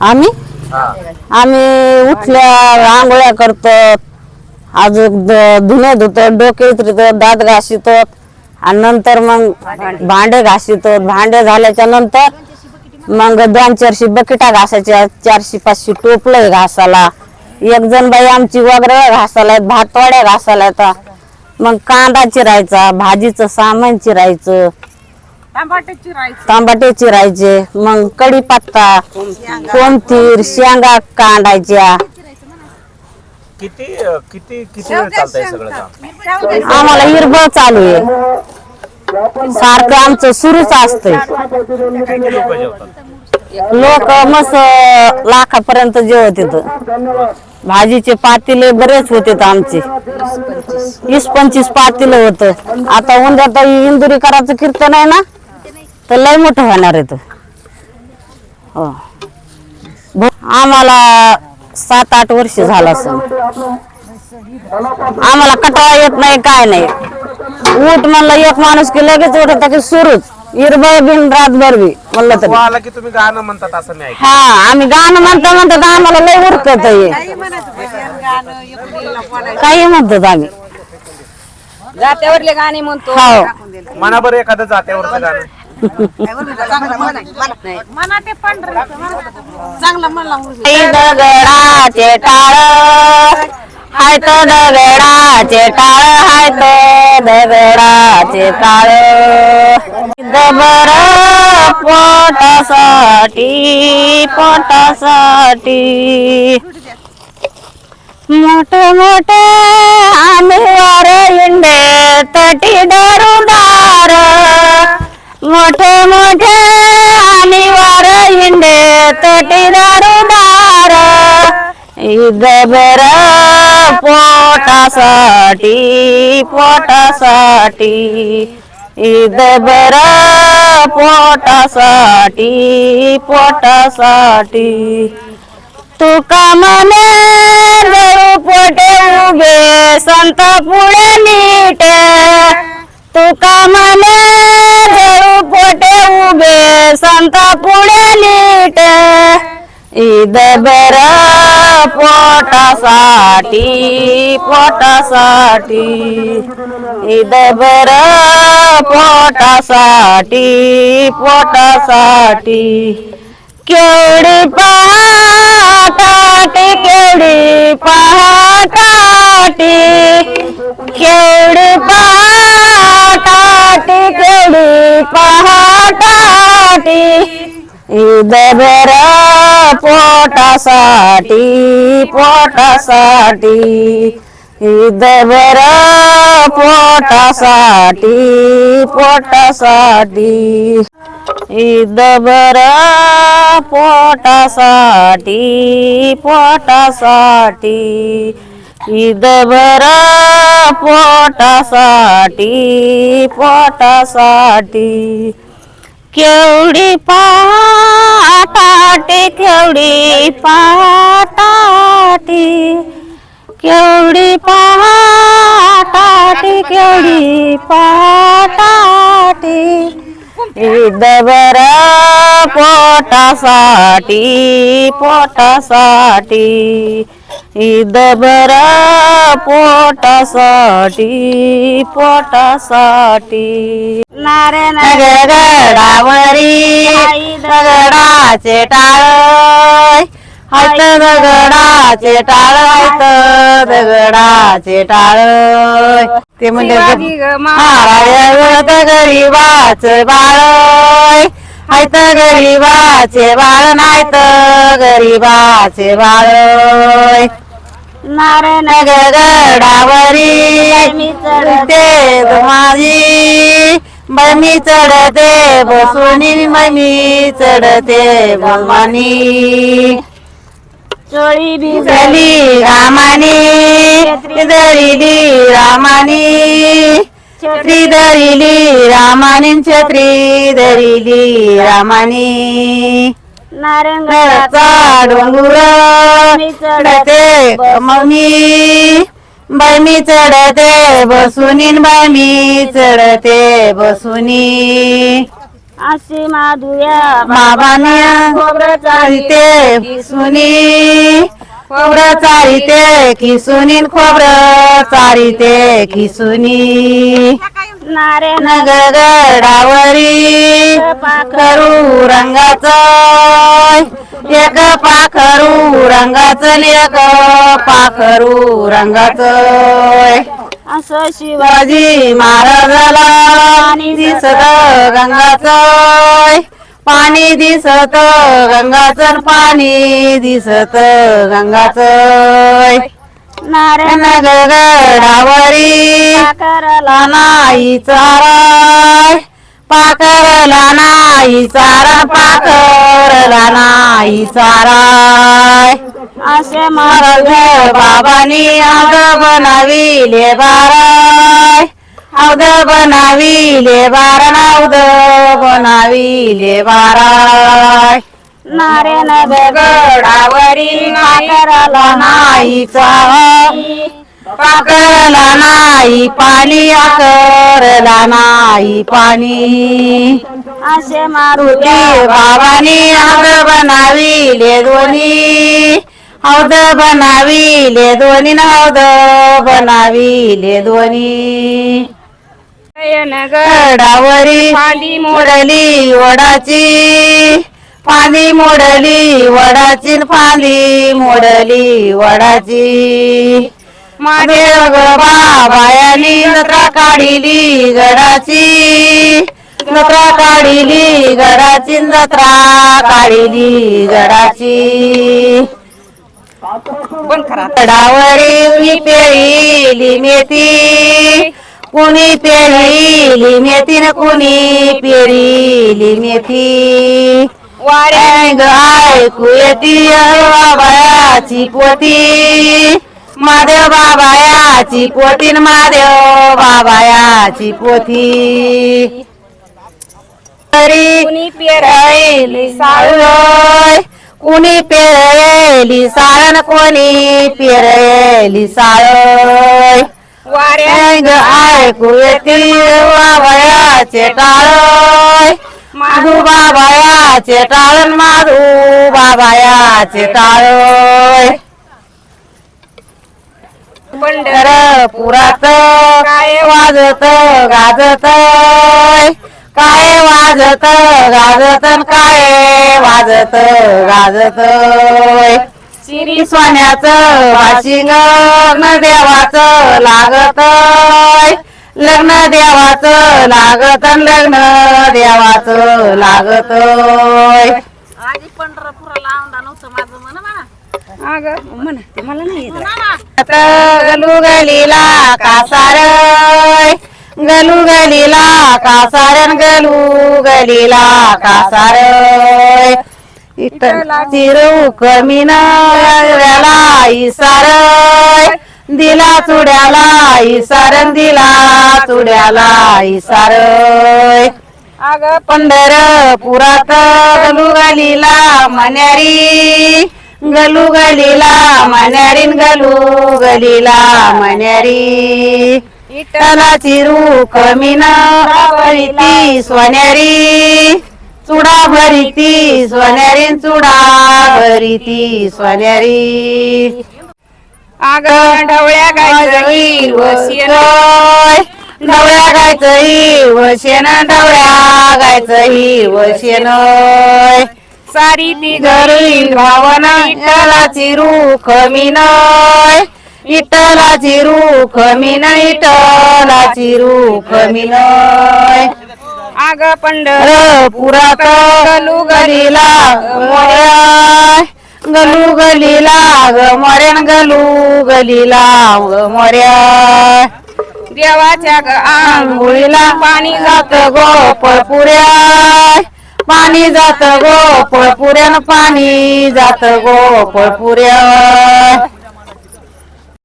आम्ही? आम्ही उठल्या आंघोळ्या करतो अजून धुणे धुतो डोके उतरतो दात घासितो आणि नंतर मग भांडे घासितो. भांडे झाल्याच्यानंतर मग दोन चारशे बकेटा घासायच्या चारशे पाचशे टोपलं घासायला. एक जण बाई आमची वगैरे घासायला भातवाड्या घासायला मग कांदा चिरायचा भाजीचं सामान चिरायचं. तांबाटे चिरायचे मग कढीपत्ता कोणतीर शेंगा कांडायच्या किती अं, किती किती वेळ चालतंय सगळं काम? आम्हाला हिरबळ चालू आहे. सारखं आमचं सुरूच असतंय. किती लोक जेवतात? लोक मस्त लाखापर्यंत जेवत येत भाजीचे पातीले बरेच होते आमचे. वीस पंचवीस पातीलं होतं. आता उद्या इंदुरी करायचं कीर्तन आहे ना? तर लय मोठं होणार आहे तो. हो. आम्हाला सात आठ वर्ष झालं असं आम्हाला कटाळा येत नाही काय नाही. उठ म्हणलं एक माणूस की लगेच उठत की सुरूच. इरबळ बिन रातभर बी म्हणलं तर. आला की तुम्ही गाणं म्हणतात असं मी ऐकलं हा आम्ही गाणं म्हणता म्हणतात आम्हाला लय उरकत आहे. काही म्हणतात आम्ही. जात्यावरले गाणे म्हणतो. हो. टाकून दिलं. म्हणा बरं एखादं जात्यावरचं गाणं. म्हणा. ते पांढरं चांगलं म्हणला दगडाचे टाळ हाय तो दगडाचे टाळ हाय तो दगडाचे टाळ दबर पोटासाठी पोटासाठी मोठे मोठे आम्ही वारे इंडे तटी दारुदार मोठे मोठे आम्ही वार इंडे तटी दारुदार बर पोटासाठी पोटासाठी. इदबर पोटासाठी पोटासाठी. तुका मने देऊ पोटे उभे संत पुढे नीट. तुका मने संत पुढे नीट. इदबर पोटासाठी पोटासाठी. इदबर पोटासाठी पोटासाठी. केवढी पहाटाटी केवढी पहाटाटी. केवढी पहाटाटी केवढी साठी इदबर पोटासाठी पोटासाठी इदबर पोटासाठी पोटासाठी इदबर पोटासाठी पोटासाठी इदबर पोटासाठी पोटासाठी केवढी पाटाटी केवढी पाटाटी केवढी पाटाटी केवढी पाटाटी इदबर पोटासाठी पोटासाठी. इदबर पोटासाठी पोटासाठी. नारे गडावरी दगडाचे टाळ हात दगडाचे टाळ हात दगडाचे टाळ. ते म्हणजे महाराज गरीबाच बाळ. हायत गरीबाचे बाळ नाहीत गरीबाचे बाळ. नारायण गडावरी चढते माझी बाई मी चढते बसुनी बाई मी चढते भगवानी चोळी भिजली रामानी दरिली रामानी. छत्री दरिली रामानी छत्री दरिली रामानी. नारंगाचा डोंगर चढते मम्मी बाई मी चढते बसुनी बाई मी चढते बसुनी. अशी माधुया बाबाने खोबरं चारिते किसुनी. खोबरं चारिते किसुनी खोबरं चारिते किसुनी. नारे नगडावरी पाखरू रंगाचं. एक पाखरू रंगाचं एक पाखरू रंगाचं. असं शिव शिवाजी महाराजाला पाणी दिसत गंगाचं. पाणी दिसत गंगाचं पाणी दिसत गंगाचं. नारे गडावरी करला नाही चाराय पाखरला नाही चारा पाखरला नाही चाराय असे महाराज बाबांनी औद बनाविले बाराय औद बनाविले बारण औद बनाविले बाराय नारे गडावरी पाखरला नाही चारा पाखरला नाही पाणी आकरला नाही पाणी. असे मारुती बाबांनी हौद बनाविले दोन्ही. हौद बनाविले दोन्ही न हौद बनाविले दोन्ही. गडावरी फांदी मोडली वडाची फांदी मोडली वडाची फांदी मोडली वडाची. माझे बाबायानी जत्रा काढिली गडाची. जत्रा काढिली गडाची न जत्रा काढिली गडाची. गडावरी मी पेळीली मेथी? कुणी पेळीली मेथी न कुणी पेरीली मेथी? ऐकू येती बाबायाची पोती. महादेव बाबायाची पोती महादेव बाबायाची पोथी तरी पेरायली साळय कुणी पेरयली साळण कोणी पेरयली साळय वाऱ्यांग ऐकू येती बाबायाचे टाळय माधू बाबायाचे टाळण माधू बाबायाचे टाळय पंढरपुरात काय वाजत गाजत काय वाजत गाजत काय वाजत गाजत. श्री सोन्याचं वाशिंग देवाचं लागत. लग्न देवाचं लागत लग्न देवाचं लागत. आधी पंढरपुराला औंधा नव्हतं माझं म्हणा म्हणा म्हणा ते मला नाही गलू गलीला कासार. गलू गलीला कासार गलू गलीला कासार. चिरू कमीन याला इसार. दिला चुड्याला इसार दिला चुड्याला इसार. अग पंढरपुरात गलू गलीला मन्यारी गलू गलीला मन्यारीन गलू गलीला मन्यारी. इटला चिरू मीन भरीती सोन्यारी चुडा भरिती सोन्यारीन चुडा भरिती सोन्यारी. अग ढवळ्या गायचं वशीन ढवळ्या गायचं वशेन ढवळ्या वशेन सारी ती घरी भावना इटलाची रूख मीनय इटलाची रूख मीन इटलाची रूख मीनय आग पंढर पुरात मोर्या. गलू गलीला ग मोऱ्यान गलू गलीला ग मोऱ्या. देवाच्या ग आंघोळीला पाणी जात गोपळ पुऱ्या पाणी जात गोपळ पुऱ्यान पाणी जात गोपळ पुऱ्या